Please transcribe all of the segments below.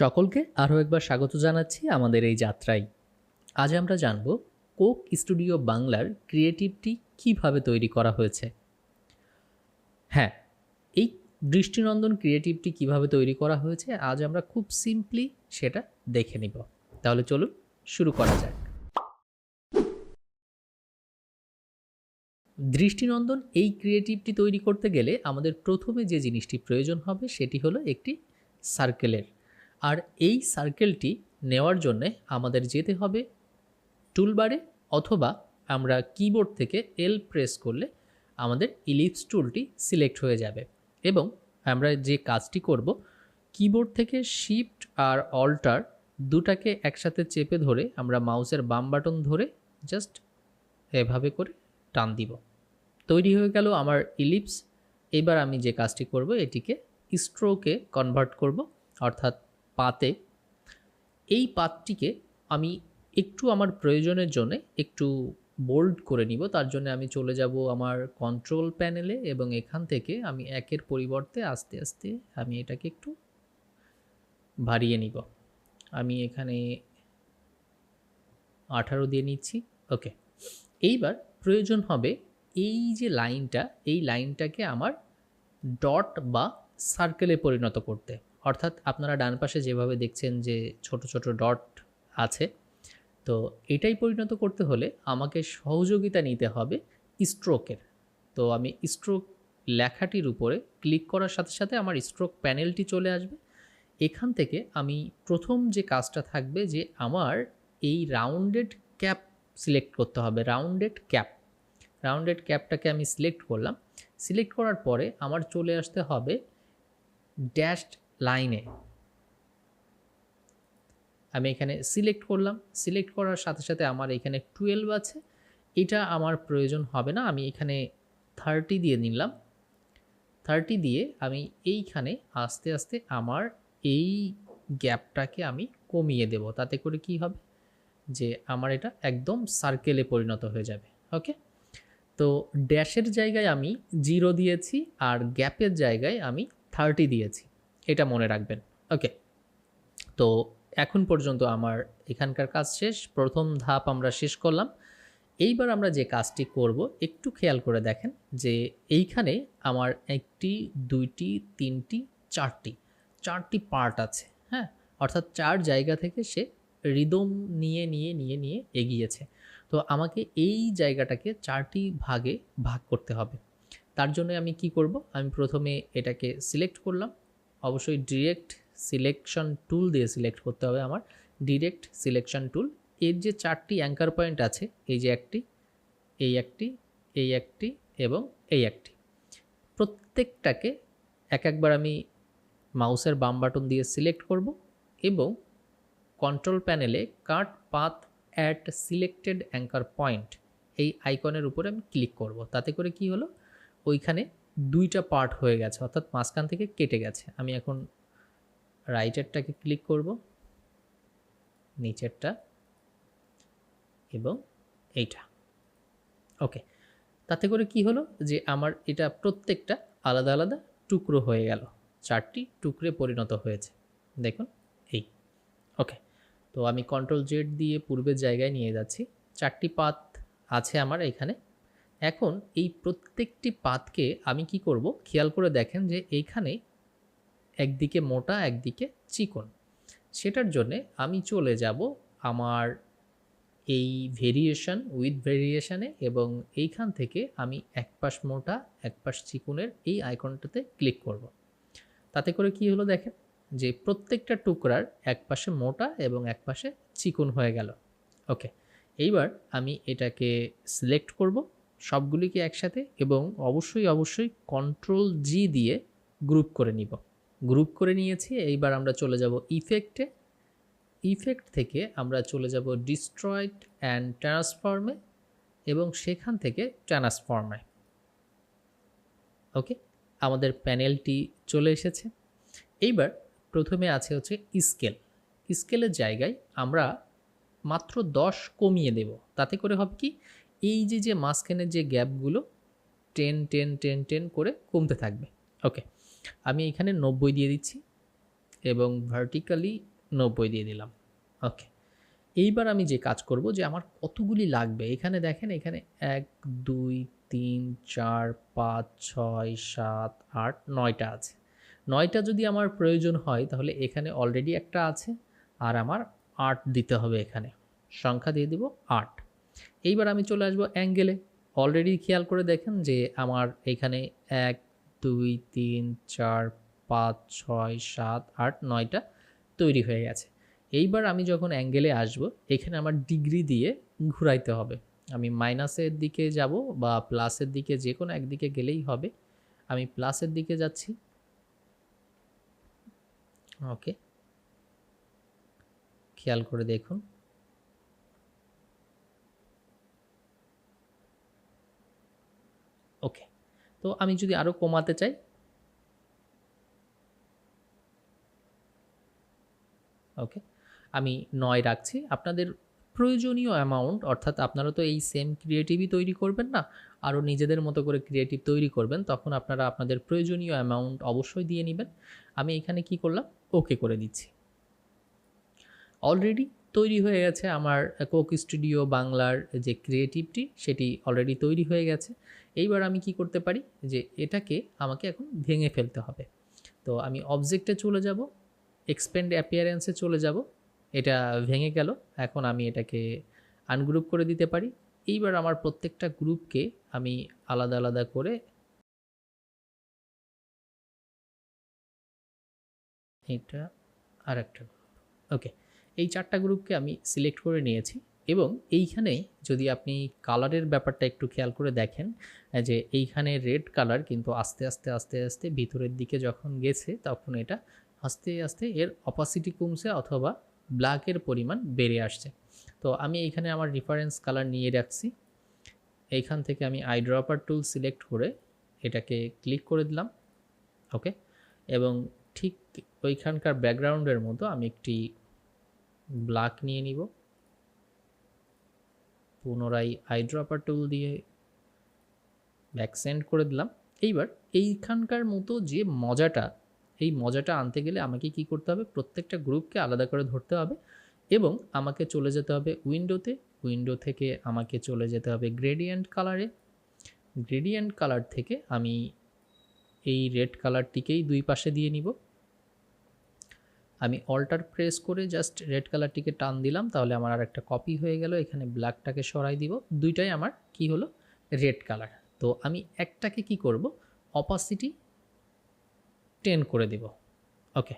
সকলকে আরও একবার স্বাগত জানাচ্ছি আমাদের এই যাত্রায়। আজ আমরা জানব কোক স্টুডিও বাংলার ক্রিয়েটিভটি কীভাবে তৈরি করা হয়েছে। হ্যাঁ এই দৃষ্টিনন্দন ক্রিয়েটিভটি কীভাবে তৈরি করা হয়েছে, আজ আমরা খুব সিম্পলি সেটা দেখে নিব। তাহলে চলুন শুরু করা যাক। দৃষ্টিনন্দন এই ক্রিয়েটিভটি তৈরি করতে গেলে আমাদের প্রথমে যে জিনিসটি প্রয়োজন হবে, সেটি হলো একটি সার্কেলের আর এই সার্কেলটি নেওয়ার জন্যে আমাদের যেতে হবে টুলবারে অথবা আমরা কিবোর্ড থেকে এল প্রেস করলে আমাদের ইলিপস টুলটি সিলেক্ট হয়ে যাবে এবং আমরা যে কাজটি করব কিবোর্ড থেকে শিফট আর অল্টার দুটাকে একসাথে চেপে ধরে আমরা মাউসের বাম বাটন ধরে জাস্ট এভাবে করে টান দিব। তৈরি হয়ে গেল আমার ইলিপস এবার আমি যে কাজটি করব, এটিকে স্ট্রোকে কনভার্ট করব, অর্থাৎ পাতে, এই পাতটিকে আমি একটু আমার প্রয়োজনের জন্য একটু বোল্ড করে নিব। তার জন্য আমি চলে যাব আমার কন্ট্রোল প্যানেলে এবং এখান থেকে আমি একের পরিবর্তে আস্তে আস্তে আমি এটাকে একটু বাড়িয়ে নিব। আমি এখানে আঠারো দিয়ে নিচ্ছি। ওকে। এইবার প্রয়োজন হবে এই যে লাইনটা, এই লাইনটাকে আমার ডট বা সার্কেলে পরিণত করতে। অর্থাৎ আপনারা ডান পাশে যেভাবে দেখছেন যে ছোট ছোট ডট আছে, তো এটাই পরিণত করতে হলে আমাকে সহযোগিতা নিতে হবে স্ট্রোকের তো আমি স্ট্রোক লেখাটির উপরে ক্লিক করার সাথে সাথে আমার স্ট্রোক প্যানেলটি চলে আসবে। এখান থেকে আমি প্রথম যে কাজটা থাকবে যে আমার এই রাউন্ডেড ক্যাপ সিলেক্ট করতে হবে রাউন্ডেড ক্যাপ রাউন্ডেড ক্যাপটাকে আমি সিলেক্ট করলাম। সিলেক্ট করার পরে আমার চলে আসতে হবে ড্যাশড লাইনে। আমি এখানে সিলেক্ট করলাম। সিলেক্ট করার সাথে সাথে আমার এখানে টুয়েলভ আছে। এটা আমার প্রয়োজন হবে না। আমি এখানে থার্টি দিয়ে নিলাম। থার্টি দিয়ে আমি এইখানে আস্তে আস্তে আমার এই গ্যাপটাকে আমি কমিয়ে দেব। তাতে করে কি হবে? যে আমার এটা একদম সার্কেলে পরিণত হয়ে যাবে। ওকে তো ড্যাশের জায়গায় আমি জিরো দিয়েছি আর গ্যাপের জায়গায় আমি থার্টি দিয়েছি। এটা মনে রাখবেন। ওকে তো এখন পর্যন্ত আমার এখানকার কাজ শেষ। প্রথম ধাপ আমরা শেষ করলাম। এইবার আমরা যে কাজটি করব, একটু খেয়াল করে দেখেন যে এইখানে আমার একটি, দুইটি, তিনটি, চারটি চারটি পার্ট আছে হ্যাঁ? অর্থাৎ চার জায়গা থেকে সে রিদম নিয়ে নিয়ে নিয়ে নিয়ে এগিয়েছে। তো আমাকে এই জায়গাটাকে চারটি ভাগে ভাগ করতে হবে। তার জন্য আমি কি করব? আমি প্রথমে এটাকে সিলেক্ট করলাম। অবশ্যই ডিরেক্ট সিলেকশন টুল দিয়ে সিলেক্ট করতে হবে আমার। ডিরেক্ট সিলেকশন টুল এর যে চারটি অ্যাঙ্কার পয়েন্ট আছে, এই যে একটি, এই একটি এই একটি এবং এই একটি। প্রত্যেকটাকে এক একবার আমি মাউসের বাম বাটন দিয়ে সিলেক্ট করব এবং কন্ট্রোল প্যানেলে cut path at selected anchor point এই আইকনের উপরে আমি ক্লিক করব। তাতে করে কি হলো? ওইখানে দুইটা পার্ট হয়ে গেছে, অর্থাৎ মাঝখান থেকে কেটে গেছে। আমি এখন রাইটেরটাকে ক্লিক করব, নিচেরটা, এবং এইটা। ওকে তাতে করে কি হলো যে আমার এটা প্রত্যেকটা আলাদা আলাদা টুকরো হয়ে গেল, চারটি টুকরে পরিণত হয়েছে। দেখুন, এই। ওকে তো আমি কন্ট্রোল জেড দিয়ে পূর্বের জায়গায় নিয়ে যাচ্ছি। চারটি পাত আছে আমার এখানে। এখন এই প্রত্যেকটি পাতকে আমি কি করব? খেয়াল করে দেখেন যে এইখানে একদিকে মোটা, একদিকে চিকন। সেটার জন্যে আমি চলে যাব আমার এই ভেরিয়েশন উইথ ভেরিয়েশানে এবং এইখান থেকে আমি এক পাশ মোটা এক পাশ চিকুনের এই আইকনটাতে ক্লিক করব। তাতে করে কি হলো দেখেন? যে প্রত্যেকটা টুকরার এক পাশে মোটা এবং এক পাশে চিকুন হয়ে গেল। ওকে এইবার আমি এটাকে সিলেক্ট করব। সবগুলিকে একসাথে? এবং অবশ্যই অবশ্যই কন্ট্রোল জি দিয়ে গ্রুপ করে নিব। গ্রুপ করে নিয়েছি, এইবার আমরা চলে যাব ইফেক্টে ইফেক্ট থেকে আমরা চলে যাব ডিস্ট্রয়েড অ্যান্ড ট্রান্সফর্মে এবং সেখান থেকে ট্রান্সফর্মে ওকে আমাদের প্যানেলটি চলে এসেছে। এইবার প্রথমে আছে হচ্ছে স্কেল স্কেলের জায়গায় আমরা মাত্র দশ কমিয়ে দেব। তাতে করে হবে কি? এই যে যে মাঝখানের যে গ্যাপগুলো, টেন টেন টেন টেন করে কমতে থাকবে। ওকে, আমি এখানে নব্বই দিয়ে দিচ্ছি এবং ভার্টিক্যালি নব্বই দিয়ে দিলাম। ওকে, এইবার আমি যে কাজ করব যে আমার কতগুলি লাগবে, এখানে দেখেন, এখানে এক, দুই, তিন, চার, পাঁচ, ছয়, সাত, আট, নয়টা আছে। নয়টা যদি আমার প্রয়োজন হয়, তাহলে এখানে অলরেডি একটা আছে, আর আমার আট দিতে হবে এখানে। সংখ্যা দিয়ে দিব আট। এইবার আমি চলে আসব অ্যাঙ্গেলে। অলরেডি খেয়াল করে দেখেন যে আমার এখানে এক, দুই, তিন, চার, পাঁচ, ছয়, সাত, আট, নয়টা তৈরি হয়ে গেছে। এইবার আমি যখন অ্যাঙ্গেলে আসব, এখানে আমার ডিগ্রি দিয়ে ঘুরাইতে হবে। আমি মাইনাসের দিকে যাব বা প্লাসের দিকে যে কোনো একদিকে গেলেই হবে। আমি প্লাসের দিকে যাচ্ছি। ওকে। খেয়াল করে দেখুন। ওকে তো আমি যদি আরও কমাতে চাই? ওকে আমি নয় রাখছি। আপনাদের প্রয়োজনীয় অ্যামাউন্ট অর্থাৎ আপনারা তো এই সেম ক্রিয়েটিভই তৈরি করবেন না আরও নিজেদের মতো করে ক্রিয়েটিভ তৈরি করবেন, তখন আপনারা আপনাদের প্রয়োজনীয় অ্যামাউন্ট অবশ্যই দিয়ে নেবেন। আমি এখানে কি করলাম? ওকে করে দিচ্ছি। অলরেডি তৈরি হয়ে গেছে আমার কোক স্টুডিও বাংলার যে ক্রিয়েটিভটি সেটি অলরেডি তৈরি হয়ে গেছে। এইবার আমি কি করতে পারি? যে এটাকে আমাকে এখন ভেঙে ফেলতে হবে। তো আমি অবজেক্টে চলে যাব এক্সপেন্ড অ্যাপিয়ারেন্সে চলে যাব, এটা ভেঙে গেল, এখন আমি এটাকে আনগ্রুপ করে দিতে পারি। এইবার আমার প্রত্যেকটা গ্রুপকে আমি আলাদা আলাদা করে এটা আর একটা গ্রুপ ওকে এই চারটা গ্রুপকে আমি সিলেক্ট করে নিয়েছি। এবং এইখানে যদি আপনি কালারের ব্যাপারটা একটু খেয়াল করে দেখেন যে এইখানে রেড কালার কিন্তু আস্তে আস্তে আস্তে আস্তে ভিতরের দিকে যখন গেছে তখন এটা আস্তে আস্তে এর অপাসিটি কমছে অথবা ব্ল্যাকের পরিমাণ বেড়ে আসছে। তো আমি এইখানে আমার রিফারেন্স কালার নিয়ে রাখছি। এইখান থেকে আমি আইড্রপার টুল সিলেক্ট করে এটাকে ক্লিক করে দিলাম ওকে এবং ঠিক ওইখানকার ব্যাকগ্রাউন্ডের মতো আমি একটি ব্ল্যাক নিয়ে নিব। পুনরায় আইড্রপার টুল দিয়ে ব্যাক সেন্ড করে দিলাম। এইবার এইখানকার মতো যে মজাটা, এই মজাটা আনতে গেলে আমাকে কি করতে হবে? প্রত্যেকটা গ্রুপকে আলাদা করে ধরতে হবে এবং আমাকে চলে যেতে হবে উইন্ডোতে উইন্ডো থেকে আমাকে চলে যেতে হবে গ্রেডিয়েন্ট কালারে গ্রেডিয়েন্ট কালার থেকে আমি এই রেড কালারটিকেই দুই পাশে দিয়ে নিব। আমি অল্টার প্রেস করে জাস্ট রেড কালারটিকে টান দিলাম, তাহলে আমার আর একটা কপি হয়ে গেল, এখানে ব্ল্যাকটাকে সরাই দিব। দুইটাই আমার কি হলো? রেড কালার তো আমি একটাকে কি করব? অপাসিটি টেন করে দিব। ওকে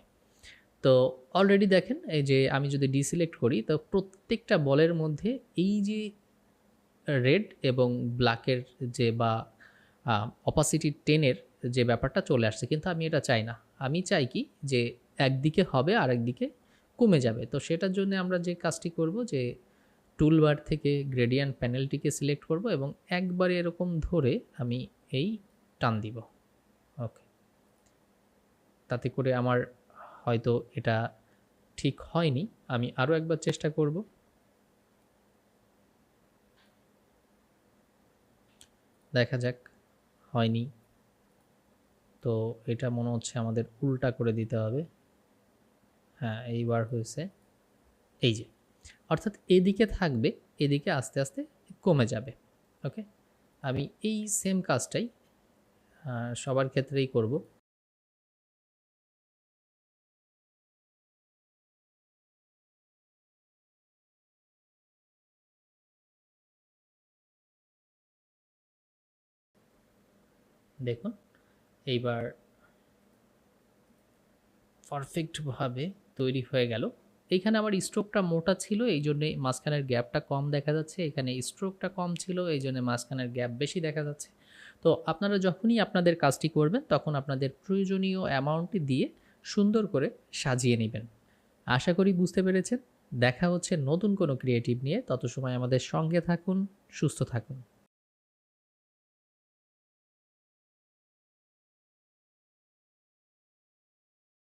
তো অলরেডি দেখেন, এই যে আমি যদি ডিসিলেক্ট করি, তো প্রত্যেকটা বলের মধ্যে এই যে রেড এবং ব্ল্যাকের যে বা অপাসিটি টেনের যে ব্যাপারটা চলে আসছে, কিন্তু আমি এটা চাই না। আমি চাই কি? যে একদিকে হবে আর একদিকে কমে যাবে। তো সেটার জন্য আমরা যে কাজটি করব যে টুলবার থেকে গ্রেডিয়ান্ট প্যানেলটিকে সিলেক্ট করব এবং একবারে এরকম ধরে আমি এই টান দিব। ওকে তাতে করে আমার হয়তো এটা ঠিক হয়নি, আমি আরও একবার চেষ্টা করব। দেখা যাক, হয়নি। তো এটা মনে হচ্ছে আমাদের উল্টা করে দিতে হবে। হ্যাঁ এইবার হয়েছে। এই যে, অর্থাৎ এদিকে থাকবে, এদিকে আস্তে আস্তে কমে যাবে, ওকে? আমি এই সেম কাজটাই সবার ক্ষেত্রেই করব। দেখুন, এইবার পারফেক্টভাবে তৈরি হয়ে গেল। এইখানে আমার স্ট্রোকটা মোটা ছিল, এই জন্যে মাঝখানের গ্যাপটা কম দেখা যাচ্ছে। এখানে স্ট্রোকটা কম ছিল, এই জন্য মাঝখানের গ্যাপ বেশি দেখা যাচ্ছে। তো আপনারা যখনই আপনাদের কাজটি করবেন, তখন আপনাদের প্রয়োজনীয় অ্যামাউন্টটি দিয়ে সুন্দর করে সাজিয়ে নেবেন। আশা করি বুঝতে পেরেছেন। দেখা হচ্ছে নতুন কোনো ক্রিয়েটিভ নিয়ে। তত সময় আমাদের সঙ্গে থাকুন, সুস্থ থাকুন।